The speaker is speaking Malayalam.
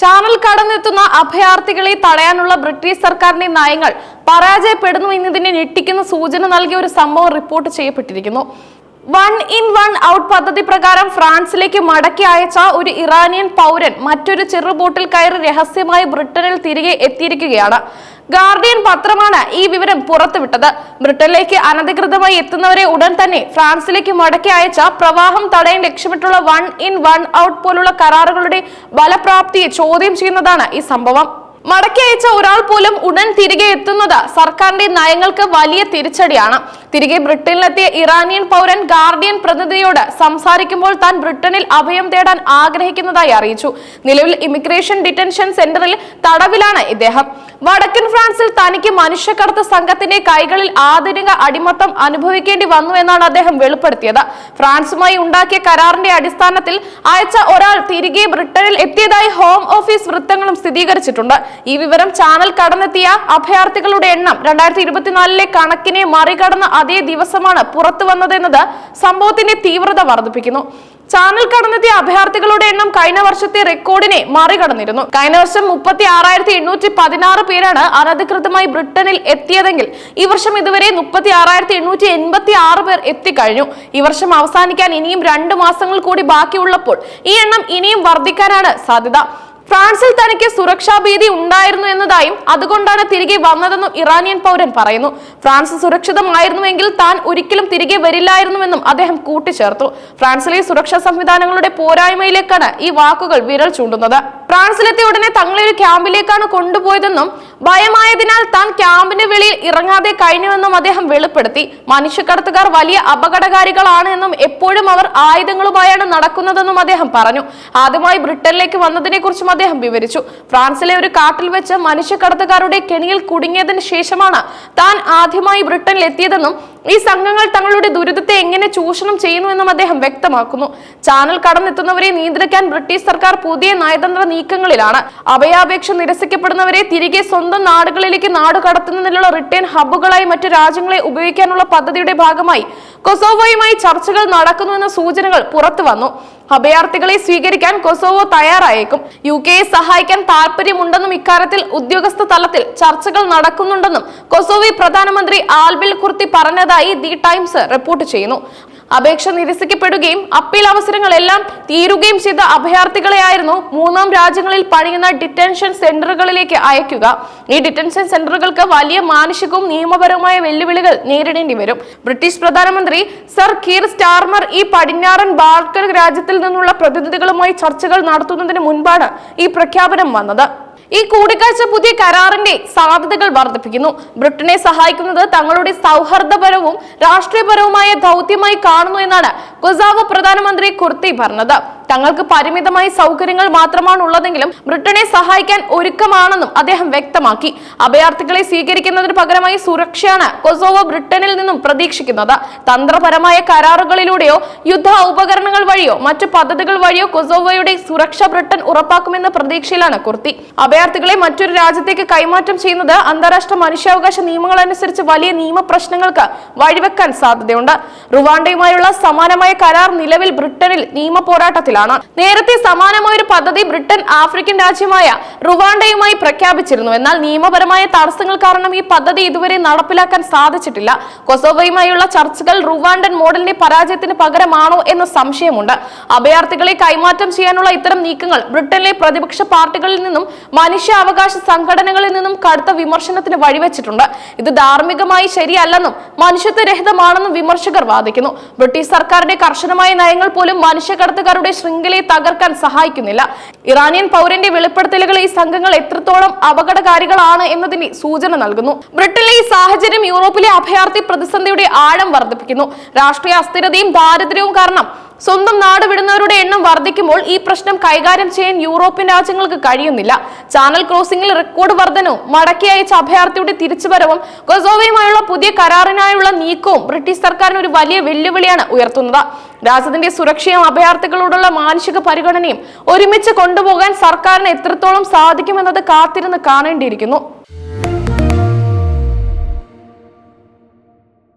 ചാനൽ കടന്നെത്തുന്ന അഭയാർത്ഥികളെ തടയാനുള്ള ബ്രിട്ടീഷ് സർക്കാരിന്റെ നയങ്ങൾ പരാജയപ്പെടുന്നു എന്നതിനെ ഞെട്ടിക്കുന്ന സൂചന നൽകിയ ഒരു സംഭവം റിപ്പോർട്ട് ചെയ്യപ്പെട്ടിരിക്കുന്നു. വൺ ഇൻ വൺ ഔട്ട് പദ്ധതി പ്രകാരം ഫ്രാൻസിലേക്ക് മടക്കി അയച്ച ഒരു ഇറാനിയൻ പൗരൻ മറ്റൊരു ചെറുബോട്ടിൽ കയറി രഹസ്യമായി ബ്രിട്ടനിൽ തിരികെ എത്തിയിരിക്കുകയാണ്. ഗാർഡിയൻ പത്രമാണ് ഈ വിവരം പുറത്തുവിട്ടത്. ബ്രിട്ടനിലേക്ക് അനധികൃതമായി എത്തുന്നവരെ ഉടൻ തന്നെ ഫ്രാൻസിലേക്ക് മടക്കി അയച്ച പ്രവാഹം തടയാൻ ലക്ഷ്യമിട്ടുള്ള വൺ ഇൻ വൺ ഔട്ട് പോലുള്ള കരാറുകളുടെ ബലപ്രാപ്തിയെ ചോദ്യം ചെയ്യുന്നതാണ് ഈ സംഭവം. മടക്കി അയച്ച ഒരാൾ പോലും ഉടൻ തിരികെ എത്തുന്നത് സർക്കാരിന്റെ നയങ്ങൾക്ക് വലിയ തിരിച്ചടിയാണ്. തിരികെ ബ്രിട്ടനിലെത്തിയ ഇറാനിയൻ പൗരൻ ഗാർഡിയൻ പ്രതിനിധിയോട് സംസാരിക്കുമ്പോൾ താൻ ബ്രിട്ടനിൽ അഭയം തേടാൻ ആഗ്രഹിക്കുന്നതായി അറിയിച്ചു. നിലവിൽ ഇമിഗ്രേഷൻ ഡിറ്റൻഷൻ സെന്ററിൽ തടവിലാണ് ഇദ്ദേഹം. വടക്കൻ ഫ്രാൻസിൽ തനിക്ക് മനുഷ്യക്കടത്ത് സംഘത്തിന്റെ കൈകളിൽ ആധുനിക അടിമത്തം അനുഭവിക്കേണ്ടി വന്നു എന്നാണ് അദ്ദേഹം വെളിപ്പെടുത്തിയത്. ഫ്രാൻസുമായി ഉണ്ടാക്കിയ കരാറിന്റെ അടിസ്ഥാനത്തിൽ അയച്ച ഒരാൾ തിരികെ ബ്രിട്ടനിൽ എത്തിയതായി ഹോം ഓഫീസ് വൃത്തങ്ങളും സ്ഥിരീകരിച്ചിട്ടുണ്ട്. ഈ വിവരം ചാനൽ കടന്നെത്തിയ അഭയാർത്ഥികളുടെ എണ്ണം രണ്ടായിരത്തി ഇരുപത്തിനാലിലെ കണക്കിനെ മറികടന്ന അതേ ദിവസമാണ് പുറത്തു വന്നതെന്നത് സംഭവത്തിന്റെ തീവ്രത വർദ്ധിപ്പിക്കുന്നു. ചാനൽ കടന്നെത്തിയ അഭയാർത്ഥികളുടെ എണ്ണം കഴിഞ്ഞ വർഷത്തെ റെക്കോർഡിനെ മറികടന്നിരുന്നു. കഴിഞ്ഞ വർഷം മുപ്പത്തി ആറായിരത്തി എണ്ണൂറ്റി പതിനാറ് പേരാണ് അനധികൃതമായി ബ്രിട്ടനിൽ എത്തിയതെങ്കിൽ ഈ വർഷം ഇതുവരെ മുപ്പത്തി ആറായിരത്തി എണ്ണൂറ്റി എൺപത്തി ആറ് പേർ എത്തിക്കഴിഞ്ഞു. ഈ വർഷം അവസാനിക്കാൻ ഇനിയും രണ്ട് മാസങ്ങൾ കൂടി ബാക്കിയുള്ളപ്പോൾ ഈ എണ്ണം ഇനിയും വർദ്ധിക്കാനാണ് സാധ്യത. ഫ്രാൻസിൽ തനിക്ക് സുരക്ഷാ ഭീതി ഉണ്ടായിരുന്നു എന്നതായും അതുകൊണ്ടാണ് തിരികെ വന്നതെന്നും ഇറാനിയൻ പൗരൻ പറയുന്നു. ഫ്രാൻസ് സുരക്ഷിതമായിരുന്നുവെങ്കിൽ താൻ ഒരിക്കലും തിരികെ വരില്ലായിരുന്നുവെന്നും അദ്ദേഹം കൂട്ടിച്ചേർത്തു. ഫ്രാൻസിലെ സുരക്ഷാ സംവിധാനങ്ങളുടെ പോരായ്മയിലേക്കാണ് ഈ വാക്കുകൾ വിരൽ ചൂണ്ടുന്നത്. ഫ്രാൻസിലെത്തിയ ഉടനെ തങ്ങളെ ഒരു ക്യാമ്പിലേക്കാണ് കൊണ്ടുപോയതെന്നും ഭയമായതിനാൽ താൻ ക്യാമ്പിന് വെളിയിൽ ഇറങ്ങാതെ കഴിഞ്ഞുവെന്നും അദ്ദേഹം വെളിപ്പെടുത്തി. മനുഷ്യക്കടത്തുകാർ വലിയ അപകടകാരികളാണ് എന്നും എപ്പോഴും അവർ ആയുധങ്ങളുമായാണ് നടക്കുന്നതെന്നും അദ്ദേഹം പറഞ്ഞു. ആദ്യമായി ബ്രിട്ടനിലേക്ക് വന്നതിനെ കുറിച്ചും അദ്ദേഹം വിവരിച്ചു. ഫ്രാൻസിലെ ഒരു കാട്ടിൽ വെച്ച് മനുഷ്യക്കടത്തുകാരുടെ കെണിയിൽ കുടുങ്ങിയതിന് ശേഷമാണ് താൻ ആദ്യമായി ബ്രിട്ടനിൽ എത്തിയതെന്നും ഈ സംഘങ്ങൾ തങ്ങളുടെ ദുരിതത്തെ എങ്ങനെ ചൂഷണം ചെയ്യുന്നുവെന്നും അദ്ദേഹം വ്യക്തമാക്കുന്നു. ചാനൽ കടന്നെത്തുന്നവരെ നിയന്ത്രിക്കാൻ ബ്രിട്ടീഷ് സർക്കാർ പുതിയ നയതന്ത്ര നീക്കങ്ങളിലാണ്. അഭയാപേക്ഷ നിരസിക്കപ്പെടുന്നവരെ തിരികെ സ്വന്തം നാടുകളിലേക്ക് നാട് കടത്തുന്നതിനുള്ള റിട്ടേൺ ഹബ്ബുകളായി മറ്റു രാജ്യങ്ങളെ ഉപയോഗിക്കാനുള്ള പദ്ധതിയുടെ ഭാഗമായി കൊസോവോയുമായി ചർച്ചകൾ നടക്കുന്നുവെന്ന സൂചനകൾ പുറത്തു വന്നു. അഭയാർത്ഥികളെ സ്വീകരിക്കാൻ കൊസോവോ തയ്യാറായേക്കും. യു കെയെ സഹായിക്കാൻ താല്പര്യമുണ്ടെന്നും ഇക്കാര്യത്തിൽ ഉദ്യോഗസ്ഥ തലത്തിൽ ചർച്ചകൾ നടക്കുന്നുണ്ടെന്നും കൊസോവി പ്രധാനമന്ത്രി ആൽബിൽ കുർത്തി പറഞ്ഞതായി ദി ടൈംസ് റിപ്പോർട്ട് ചെയ്യുന്നു. അപേക്ഷ നിരസിക്കപ്പെടുകയും അപ്പീൽ അവസരങ്ങളെല്ലാം തീരുകയും ചെയ്ത അഭയാർത്ഥികളെയായിരുന്നു മൂന്നാം രാജ്യങ്ങളിൽ പണിയുന്ന ഡിറ്റൻഷൻ സെന്ററുകളിലേക്ക് അയക്കുക. ഈ ഡിറ്റൻഷൻ സെന്ററുകൾക്ക് വലിയ മാനുഷികവും നിയമപരവുമായ വെല്ലുവിളികൾ നേരിടേണ്ടി വരും. ബ്രിട്ടീഷ് പ്രധാനമന്ത്രി സർ കീർ സ്റ്റാർമർ ഈ പടിഞ്ഞാറൻ ബാൾക്കൻ രാജ്യത്തിൽ നിന്നുള്ള പ്രതിനിധികളുമായി ചർച്ചകൾ നടത്തുന്നതിന് മുൻപാണ് ഈ പ്രഖ്യാപനം വന്നത്. ഈ കൂടിക്കാഴ്ച പുതിയ കരാറിന്റെ സാധ്യതകൾ വർദ്ധിപ്പിക്കുന്നു. ബ്രിട്ടനെ സഹായിക്കുന്നത് തങ്ങളുടെ സൗഹൃദപരവും രാഷ്ട്രീയപരവുമായ ദൗത്യമായി കാണുന്നു എന്നാണ് കൊസാവോ പ്രധാനമന്ത്രി കുർത്തി പറഞ്ഞത്. തങ്ങൾക്ക് പരിമിതമായ സൗകര്യങ്ങൾ മാത്രമാണ് ഉള്ളതെങ്കിലും ബ്രിട്ടനെ സഹായിക്കാൻ ഒരുക്കമാണെന്നും അദ്ദേഹം വ്യക്തമാക്കി. അഭയാർത്ഥികളെ സ്വീകരിക്കുന്നതിന് പകരമായി സുരക്ഷയാണ് കൊസോവോ ബ്രിട്ടനിൽ നിന്നും പ്രതീക്ഷിക്കുന്നത്. തന്ത്രപരമായ കരാറുകളിലൂടെയോ യുദ്ധ ഉപകരണങ്ങൾ വഴിയോ മറ്റു പദ്ധതികൾ വഴിയോ കൊസോവോയുടെ സുരക്ഷ ബ്രിട്ടൻ ഉറപ്പാക്കുമെന്ന പ്രതീക്ഷയിലാണ് കുർത്തി. അഭയാർത്ഥികളെ മറ്റൊരു രാജ്യത്തേക്ക് കൈമാറ്റം ചെയ്യുന്നത് അന്താരാഷ്ട്ര മനുഷ്യാവകാശ നിയമങ്ങൾ അനുസരിച്ച് വലിയ നിയമ പ്രശ്നങ്ങൾക്ക് വഴിവെക്കാൻ സാധ്യതയുണ്ട്. റുവാണ്ടയുമായുള്ള സമാനമായ കരാർ നിലവിൽ ബ്രിട്ടനിൽ നിയമ പോരാട്ടത്തിലാണ്. നേരത്തെ സമാനമായ ഒരു പദ്ധതി ബ്രിട്ടൻ ആഫ്രിക്കൻ രാജ്യമായ റുവാണ്ടയുമായി പ്രഖ്യാപിച്ചിരുന്നു. എന്നാൽ നിയമപരമായ തടസ്സങ്ങൾ കാരണം ഈ പദ്ധതി ഇതുവരെ നടപ്പിലാക്കാൻ സാധിച്ചിട്ടില്ല. കൊസോവയുമായുള്ള ചർച്ചകൾ റുവാണ്ടൻ മോഡലിന്റെ പരാജയത്തിന് പകരമാണോ എന്ന സംശയമുണ്ട്. അഭയാർത്ഥികളെ കൈമാറ്റം ചെയ്യാനുള്ള ഇത്തരം നീക്കങ്ങൾ ബ്രിട്ടനിലെ പ്രതിപക്ഷ പാർട്ടികളിൽ നിന്നും മനുഷ്യാവകാശ സംഘടനകളിൽ നിന്നും കടുത്ത വിമർശനത്തിന് വഴിവെച്ചിട്ടുണ്ട്. ഇത് ധാർമ്മികമായി ശരിയല്ലെന്നും മനുഷ്യത്വരഹിതമാണെന്നും വിമർശകർ വാദിക്കുന്നു. ബ്രിട്ടീഷ് സർക്കാരിന്റെ കർശനമായ നയങ്ങൾ പോലും മനുഷ്യക്കടത്തുകാരുടെ ശൃംഖലയെ തകർക്കാൻ സഹായിക്കുന്നില്ല. ഇറാനിയൻ പൗരന്റെ വെളിപ്പെടുത്തലുകൾ ഈ സംഘങ്ങൾ എത്രത്തോളം അപകടകാരികളാണ് എന്നതിന് സൂചന നൽകുന്നു. ബ്രിട്ടനിലെ ഈ സാഹചര്യം യൂറോപ്പിലെ അഭയാർത്ഥി പ്രതിസന്ധിയുടെ ആഴം വർദ്ധിപ്പിക്കുന്നു. രാഷ്ട്രീയ അസ്ഥിരതയും ദാരിദ്ര്യവും കാരണം സ്വന്തം നാട് വിടുന്നവരുടെ എണ്ണം വർദ്ധിക്കുമ്പോൾ ഈ പ്രശ്നം കൈകാര്യം ചെയ്യാൻ യൂറോപ്യൻ രാജ്യങ്ങൾക്ക് കഴിയുന്നില്ല. ചാനൽ ക്രോസിംഗിൽ റെക്കോർഡ് വർധനവും മടക്കി അയച്ച അഭയാർത്ഥിയുടെ തിരിച്ചുവരവും കൊസോവയുമായുള്ള പുതിയ കരാറിനായുള്ള നീക്കവും ബ്രിട്ടീഷ് സർക്കാരിന് ഒരു വലിയ വെല്ലുവിളിയാണ് ഉയർത്തുന്നത്. രാജ്യത്തിന്റെ സുരക്ഷയും അഭയാർത്ഥികളോടുള്ള മാനുഷിക പരിഗണനയും ഒരുമിച്ച് കൊണ്ടുപോകാൻ സർക്കാരിന് എത്രത്തോളം സാധിക്കുമെന്നത് കാത്തിരുന്ന് കാണേണ്ടിയിരിക്കുന്നു.